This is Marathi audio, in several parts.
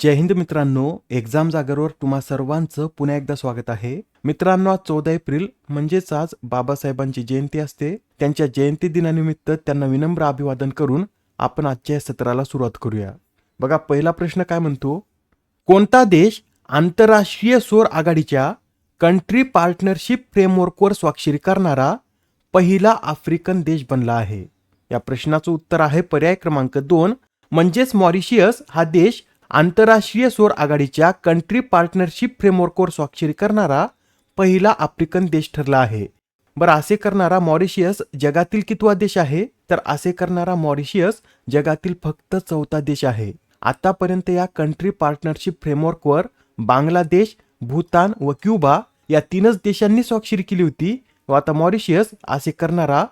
जय हिंद मित्रांनो एक्झाम जागरवर तुम्हा सर्वांचं पुन्हा एकदा स्वागत आहे. मित्रांनो आज चौदा एप्रिल म्हणजेच आज बाबासाहेबांची जयंती असते. त्यांच्या जयंती दिनानिमित्त त्यांना विनम्र अभिवादन करून आपण आजच्या या सत्राला सुरुवात करूया. बघा पहिला प्रश्न काय म्हणतो? कोणता देश आंतरराष्ट्रीय सौर आघाडीच्या कंट्री पार्टनरशिप फ्रेमवर्कवर स्वाक्षरी करणारा पहिला आफ्रिकन देश बनला आहे? या प्रश्नाचं उत्तर आहे पर्याय क्रमांक दोन. म्हणजेच मॉरिशियस हा देश आंतरराष्ट्रीय सौर आघाडीच्या कंट्री पार्टनरशिप फ्रेमवर्कवर स्वाक्षरी करणारा पहिला आफ्रिकन देश ठरला आहे. बरं असे करणारा मॉरिशियस जगातील कितवा देश आहे? तर असे करणारा मॉरिशियस जगातील फक्त चौथा देश आहे. आतापर्यंत या कंट्री पार्टनरशिप फ्रेमवर्कवर बांगलादेश भूतान व क्युबा या तीनच देशांनी स्वाक्षरी केली होती व आता मॉरिशियस असे करणारा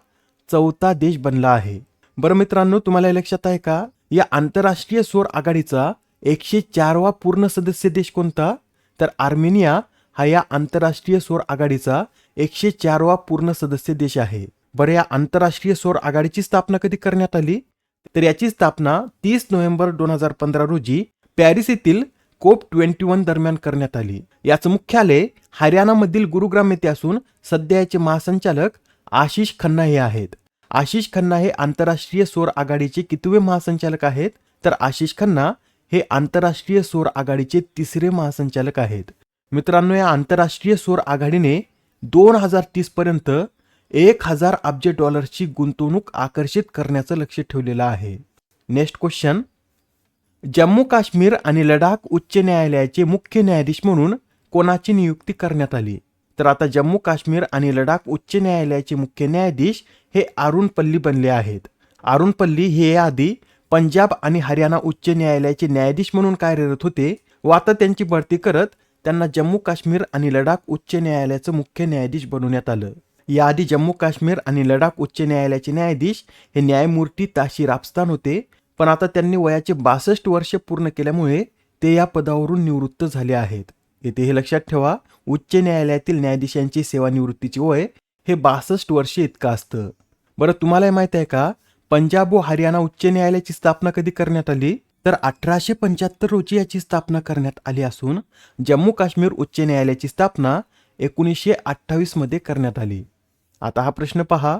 चौथा देश बनला आहे. बरं मित्रांनो तुम्हाला लक्षात आहे का? या आंतरराष्ट्रीय सौर आघाडीचा एकशे चारवा पूर्ण सदस्य देश कोणता? तर आर्मेनिया हा या आंतरराष्ट्रीय सौर आघाडीचा एकशे चारवा पूर्ण सदस्य देश आहे. बरं या आंतरराष्ट्रीय सौर आघाडीची स्थापना कधी करण्यात आली? तर याची स्थापना तीस नोव्हेंबर दोन हजार पंधरा रोजी पॅरिस येथील कोप ट्वेंटी वन दरम्यान करण्यात आली. याचं मुख्यालय हरियाणामधील गुरुग्राम येथे असून सध्या याचे महासंचालक आशिष खन्ना हे आहेत. आशिष खन्ना हे आंतरराष्ट्रीय सौर आघाडीचे कितवे महासंचालक आहेत? तर आशिष खन्ना हे आंतरराष्ट्रीय सौर आघाडीचे तिसरे महासंचालक आहेत. मित्रांनो या आंतरराष्ट्रीय सौर आघाडीने दोन हजार तीसपर्यंत एक हजार अब्ज डॉलर्सची गुंतवणूक आकर्षित करण्याचं लक्ष ठेवलेलं आहे. नेक्स्ट क्वेश्चन जम्मू काश्मीर आणि लडाख उच्च न्यायालयाचे मुख्य न्यायाधीश म्हणून कोणाची नियुक्ती करण्यात आली? तर आता जम्मू काश्मीर आणि लडाख उच्च न्यायालयाचे मुख्य न्यायाधीश हे अरुण पल्ली बनले आहेत. अरुण पल्ली हे याआधी पंजाब आणि हरियाणा उच्च न्यायालयाचे न्यायाधीश म्हणून कार्यरत होते व आता त्यांची बढती करत त्यांना जम्मू काश्मीर आणि लडाख उच्च न्यायालयाचं मुख्य न्यायाधीश बनवण्यात आलं. याआधी जम्मू काश्मीर आणि लडाख उच्च न्यायालयाचे न्यायाधीश हे न्यायमूर्ती ताशी राबस्तान होते पण आता त्यांनी वयाचे बासष्ट वर्ष पूर्ण केल्यामुळे ते या पदावरून निवृत्त झाले आहेत. येथे हे लक्षात ठेवा उच्च न्यायालयातील न्यायाधीशांची सेवानिवृत्तीची वय हे बासष्ट वर्ष इतकं असतं. बरं तुम्हाला हे माहीत आहे का? पंजाब व हरियाणा उच्च न्यायालयाची स्थापना कधी करण्यात आली? तर अठराशे पंच्याहत्तर रोजी याची स्थापना करण्यात आली असून जम्मू काश्मीर उच्च न्यायालयाची स्थापना एकोणीसशे अठ्ठावीसमध्ये करण्यात आली. आता हा प्रश्न पहा.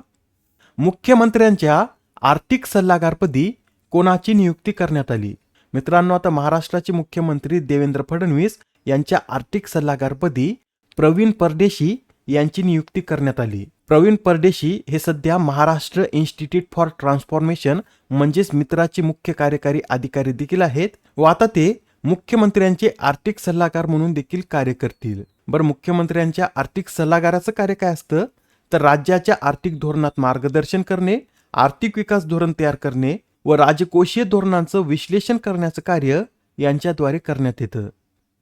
मुख्यमंत्र्यांच्या आर्थिक सल्लागारपदी कोणाची नियुक्ती करण्यात आली? मित्रांनो आता महाराष्ट्राचे मुख्यमंत्री देवेंद्र फडणवीस यांच्या आर्थिक सल्लागारपदी प्रवीण परदेशी यांची नियुक्ती करण्यात आली. प्रवीण परदेशी हे सध्या महाराष्ट्र इन्स्टिट्यूट फॉर ट्रान्सफॉर्मेशन म्हणजेच मित्राचे मुख्य कार्यकारी अधिकारी देखील आहेत व आता ते मुख्यमंत्र्यांचे आर्थिक सल्लागार म्हणून देखील कार्य करतील. बरं मुख्यमंत्र्यांच्या आर्थिक सल्लागाराचं कार्य काय असतं? तर राज्याच्या आर्थिक धोरणात मार्गदर्शन करणे आर्थिक विकास धोरण तयार करणे व राजकोषीय धोरणांचं विश्लेषण करण्याचं कार्य यांच्याद्वारे करण्यात येतं.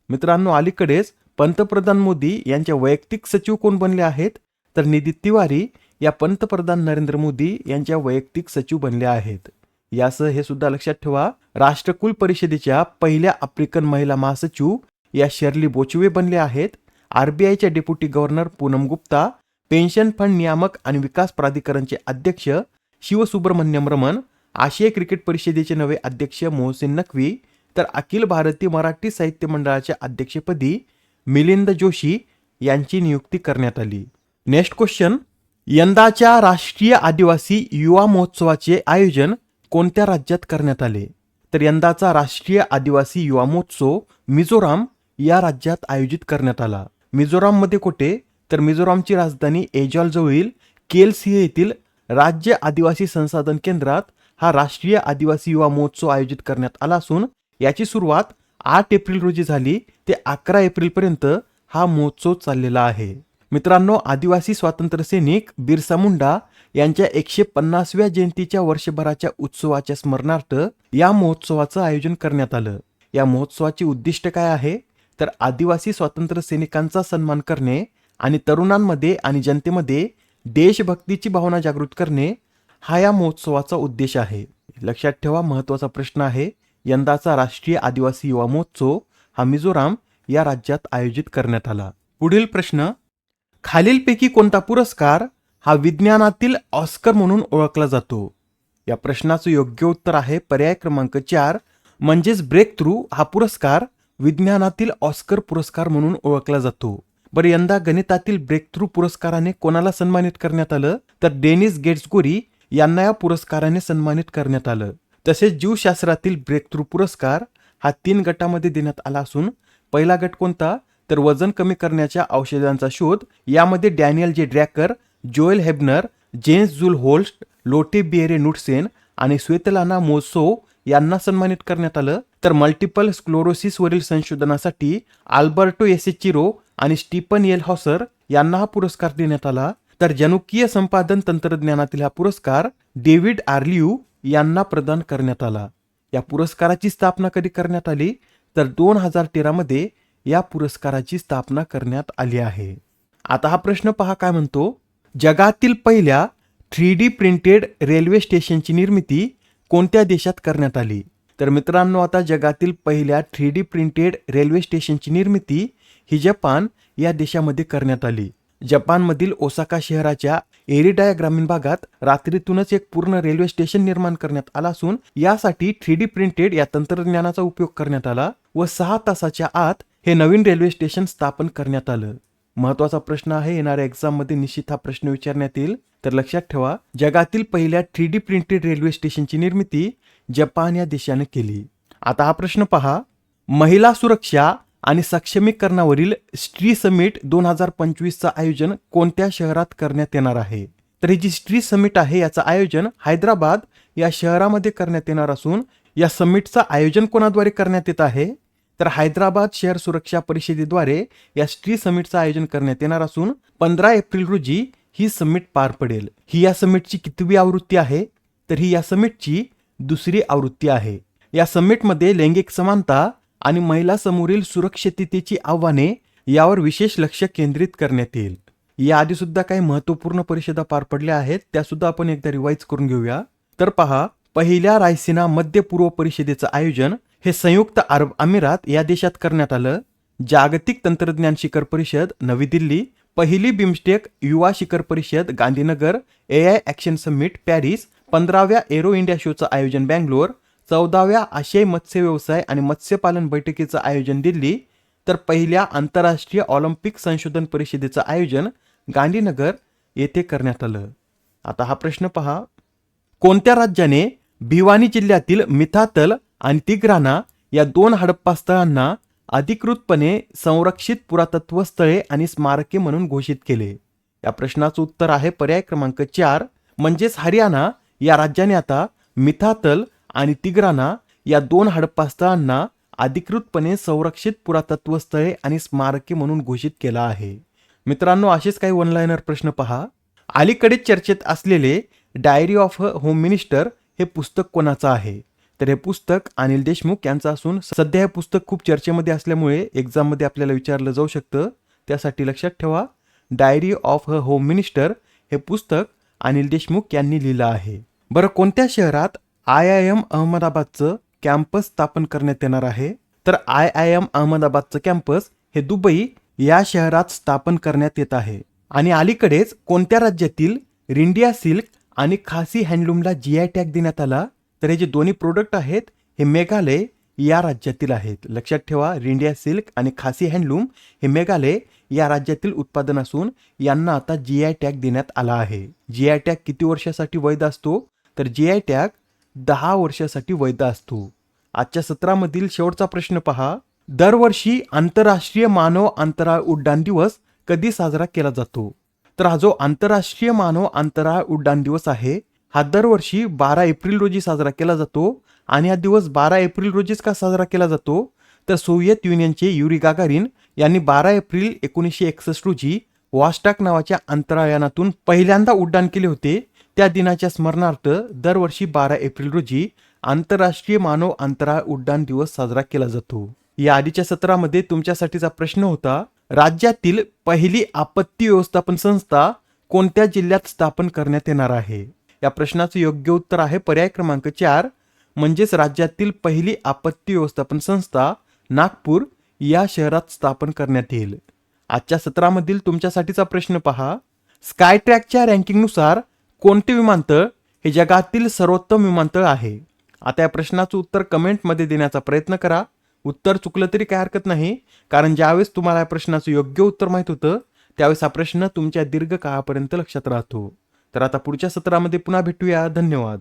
मित्रांनो अलीकडेच पंतप्रधान मोदी यांच्या वैयक्तिक सचिव कोण बनले आहेत? तर निधी तिवारी या पंतप्रधान नरेंद्र मोदी यांच्या वैयक्तिक सचिव बनल्या आहेत. यासह हे सुद्धा लक्षात ठेवा राष्ट्रकुल परिषदेच्या पहिल्या आफ्रिकन महिला महासचिव या शर्ली बोचवे बनले आहेत. आरबीआयच्या deputy governor Poonam Gupta pension fund नियामक आणि विकास प्राधिकरणचे अध्यक्ष शिवसुब्रमण्यम रमन आशिया क्रिकेट परिषदेचे नवे अध्यक्ष मोहसिन नकवी तर अखिल भारतीय मराठी साहित्य मंडळाच्या अध्यक्षपदी मिलिंद जोशी यांची नियुक्ती करण्यात आली. नेक्स्ट क्वेश्चन यंदाच्या राष्ट्रीय आदिवासी युवा महोत्सवाचे आयोजन कोणत्या राज्यात करण्यात आले? तर यंदाचा राष्ट्रीय आदिवासी युवा महोत्सव मिझोराम या राज्यात आयोजित करण्यात आला. मिझोराममध्ये कुठे? तर मिझोरामची राजधानी एजॉल जवळील केलसिंह येथील राज्य आदिवासी संसाधन केंद्रात हा राष्ट्रीय आदिवासी युवा महोत्सव आयोजित करण्यात आला असून याची सुरुवात आठ एप्रिल रोजी झाली ते अकरा एप्रिलपर्यंत हा महोत्सव चाललेला आहे. मित्रांनो आदिवासी स्वातंत्र्य सैनिक बिरसा मुंडा यांच्या एकशे पन्नासव्या जयंतीच्या वर्षभराच्या उत्सवाच्या स्मरणार्थ या महोत्सवाचं आयोजन करण्यात आलं. या महोत्सवाचे उद्दिष्ट काय आहे? तर आदिवासी स्वातंत्र्य सैनिकांचा सन्मान करणे आणि तरुणांमध्ये आणि जनतेमध्ये देशभक्तीची भावना जागृत करणे हा या महोत्सवाचा उद्देश आहे. लक्षात ठेवा महत्त्वाचा प्रश्न आहे. यंदाचा राष्ट्रीय आदिवासी युवा महोत्सव हा मिझोराम या राज्यात आयोजित करण्यात आला. पुढील प्रश्न खालीलपैकी कोणता पुरस्कार हा विज्ञानातील ऑस्कर म्हणून ओळखला जातो? या प्रश्नाचं योग्य उत्तर आहे पर्याय क्रमांक चार म्हणजेच ब्रेक थ्रू हा पुरस्कार विज्ञानातील ऑस्कर पुरस्कार म्हणून ओळखला जातो. बरं यंदा गणितातील ब्रेक थ्रू पुरस्काराने कोणाला सन्मानित करण्यात आलं? तर डेनिस गेट्सगोरी यांना या पुरस्काराने सन्मानित करण्यात आलं. तसेच जीवशास्त्रातील ब्रेक थ्रू पुरस्कार हा तीन गटामध्ये देण्यात आला असून पहिला गट कोणता? तर वजन कमी करण्याच्या औषधांचा शोध. यामध्ये Daniel J Drucker Joel Habener James Juul Holst Lotte Bjerre Knudsen आणि स्वेतलाना मोसो यांना सन्मानित करण्यात आलं. तर मल्टिपल स्क्लोरोसिसवरील संशोधनासाठी आल्बर्टो एसेचिरो आणि स्टीफन एल हॉसर यांना हा पुरस्कार देण्यात आला. तर जनुकीय संपादन तंत्रज्ञानातील हा पुरस्कार डेव्हिड आर्लियू यांना प्रदान करण्यात आला. या पुरस्काराची स्थापना कधी करण्यात आली? तर दोन हजार तेरामध्ये या पुरस्काराची स्थापना करण्यात आली आहे. आता हा प्रश्न पहा काय म्हणतो? जगातील पहिल्या थ्री डी प्रिंटेड रेल्वे स्टेशनची निर्मिती कोणत्या देशात करण्यात आली? तर मित्रांनो आता जगातील पहिल्या थ्री डी प्रिंटेड रेल्वे स्टेशनची निर्मिती ही जपान या देशामध्ये करण्यात आली. जपानमधील ओसाका शहराच्या एरिडाया ग्रामीण भागात रात्रीतूनच एक पूर्ण रेल्वे स्टेशन निर्माण करण्यात आला असून यासाठी थ्री डी प्रिंटेड या तंत्रज्ञानाचा उपयोग करण्यात आला व सहा तासाच्या आत हे नवीन रेल्वे स्टेशन स्थापन करण्यात आलं. महत्त्वाचा प्रश्न आहे येणाऱ्या एक्झाममध्ये निश्चित हा प्रश्न विचारण्यात येईल. तर लक्षात ठेवा जगातील पहिल्या थ्री डी प्रिंटेड रेल्वे स्टेशनची निर्मिती जपान या देशाने केली. आता हा प्रश्न पहा महिला सुरक्षा आणि सक्षमीकरणावरील स्ट्री समिट दोन हजार पंचवीसचं आयोजन कोणत्या शहरात करण्यात येणार आहे? तर ही जी स्ट्री समिट आहे याचं आयोजन हैदराबाद या शहरामध्ये करण्यात येणार असून या समिटचं आयोजन कोणाद्वारे करण्यात येत आहे? तर हैदराबाद शहर सुरक्षा परिषदेद्वारे या स्ट्री समिटचं आयोजन करण्यात येणार असून पंधरा एप्रिल रोजी ही समिट पार पडेल. ही या समिटची कितवी आवृत्ती आहे? तर ही या समिटची दुसरी आवृत्ती आहे. या समिटमध्ये लैंगिक समानता आणि महिलांसमोरील सुरक्षिततेची आव्हाने यावर विशेष लक्ष केंद्रित करण्यात येईल. याआधी सुद्धा काही महत्त्वपूर्ण परिषदा पार पडल्या आहेत त्या सुद्धा आपण एकदा रिवाईज करून घेऊया. तर पहा पहिल्या रायसिना मध्य पूर्व परिषदेचं आयोजन हे संयुक्त अरब अमिरात या देशात करण्यात आलं. जागतिक तंत्रज्ञान शिखर परिषद नवी दिल्ली पहिली बिमस्टेक युवा शिखर परिषद Gandhinagar A I action summit Paris पंधराव्या एरो इंडिया शोचं आयोजन बँगलोर चौदाव्या आशियाई मत्स्य व्यवसाय आणि मत्स्यपालन बैठकीचं आयोजन दिल्ली तर पहिल्या आंतरराष्ट्रीय ऑलिम्पिक संशोधन परिषदेचं आयोजन गांधीनगर येथे करण्यात आलं. आता हा प्रश्न पहा. कोणत्या राज्याने भिवानी जिल्ह्यातील मिथातल आणि तिग्राना या दोन हडप्पा स्थळांना अधिकृतपणे संरक्षित पुरातत्व स्थळे आणि स्मारके म्हणून घोषित केले? या प्रश्नाचं उत्तर आहे पर्याय क्रमांक चार. म्हणजेच हरियाणा या राज्याने आता मिथातल आणि तिग्राना या दोन हडप्पा स्थळांना अधिकृतपणे संरक्षित पुरातत्व स्थळे आणि स्मारके म्हणून घोषित केला आहे. मित्रांनो असेच काही वनलायनर प्रश्न पहा. अलीकडेच चर्चेत असलेले diary of a home minister हे पुस्तक कोणाचं आहे? तर हे पुस्तक अनिल देशमुख यांचं असून सध्या हे पुस्तक खूप चर्चेमध्ये असल्यामुळे एक्झाममध्ये आपल्याला विचारलं जाऊ शकतं. त्यासाठी लक्षात ठेवा diary of a home minister हे पुस्तक अनिल देशमुख यांनी लिहिलं आहे. बरं कोणत्या शहरात आय आय एम अहमदाबादचं कॅम्पस स्थापन करण्यात येणार आहे. तर आय आय एम अहमदाबादचं कॅम्पस हे दुबई या शहरात स्थापन करण्यात येत आहे. आणि अलीकडेच कोणत्या राज्यातील रिंडिया सिल्क आणि खासी हँडलूमला जी आय टॅग देण्यात आला? तर हे जे दोन्ही प्रोडक्ट आहेत हे मेघालय या राज्यातील आहेत. लक्षात ठेवा रिंडिया सिल्क आणि खासी हँडलूम हे मेघालय या राज्यातील उत्पादन असून यांना आता जी आय टॅग देण्यात आला आहे. जी आय टॅग किती वर्षासाठी वैध असतो? तर जी आय टॅग दहा वर्षासाठी वैध असतो. आजच्या सत्रामधील शेवटचा प्रश्न पहा. दरवर्षी आंतरराष्ट्रीय मानव अंतराळ उड्डाण दिवस कधी साजरा केला जातो? तर हा जो आंतरराष्ट्रीय मानव अंतराळ उड्डाण दिवस आहे हा दरवर्षी बारा एप्रिल रोजी साजरा केला जातो आणि हा दिवस बारा एप्रिल रोजीच का साजरा केला जातो? तर सोव्हिएत युनियनचे युरी गागारिन यांनी बारा एप्रिल एकोणीसशे एकसष्ट रोजी वॉस्टाक नावाच्या अंतराळयानातून पहिल्यांदा उड्डाण केले होते. त्या दिनाच्या स्मरणार्थ दरवर्षी बारा एप्रिल रोजी आंतरराष्ट्रीय मानव अंतराळ उड्डाण दिवस साजरा केला जातो. या आधीच्या सत्रामध्ये तुमच्यासाठीचा प्रश्न होता राज्यातील पहिली आपत्ती व्यवस्थापन संस्था कोणत्या जिल्ह्यात स्थापन करण्यात येणार आहे? या प्रश्नाचं योग्य उत्तर आहे पर्याय क्रमांक चार म्हणजेच राज्यातील पहिली आपत्ती व्यवस्थापन संस्था नागपूर या शहरात स्थापन करण्यात येईल. आजच्या सत्रामधील तुमच्यासाठीचा प्रश्न पहा. स्कायट्रॅकच्या रँकिंगनुसार कोणते विमानतळ हे जगातील सर्वोत्तम विमानतळ आहे? आता या प्रश्नाचं उत्तर कमेंटमध्ये देण्याचा प्रयत्न करा. उत्तर चुकलं तरी काय हरकत नाही. कारण ज्यावेळेस तुम्हाला या प्रश्नाचं योग्य उत्तर माहीत होतं त्यावेळेस हा प्रश्न तुमच्या दीर्घ काळापर्यंत लक्षात राहतो. तर आता पुढच्या सत्रामध्ये पुन्हा भेटूया. धन्यवाद.